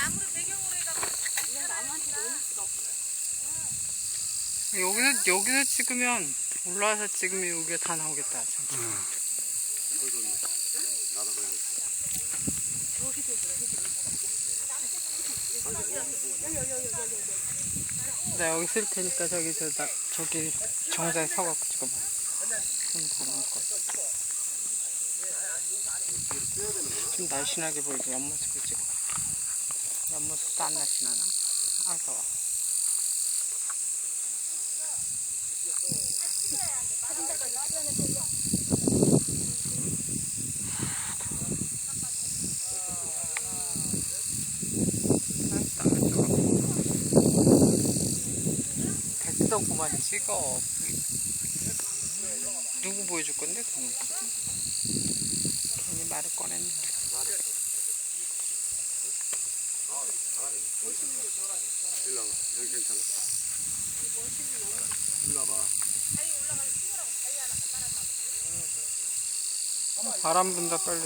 나무를 배경으로 해갖고 그냥 나무한테 놓을 수가 없어. 여기서 여기서 찍으면 올라와서 찍으면 여기가 다 나오겠다. 진짜. 나 여기 쓸 테니까 저기 저 나, 저기 정자에 서갖고 찍어봐. 그럼 다 나올 것 같아. 좀 날씬하게 보이게 옆모습을 찍어. 옆 모습도 안 날씬하나? 아까워. 됐어 그만 찍어 누구 보여줄 건데 그건 괜히 말을 꺼냈네 일로 와봐. 여기 괜찮아. 일로 와봐. 바람 분다 빨리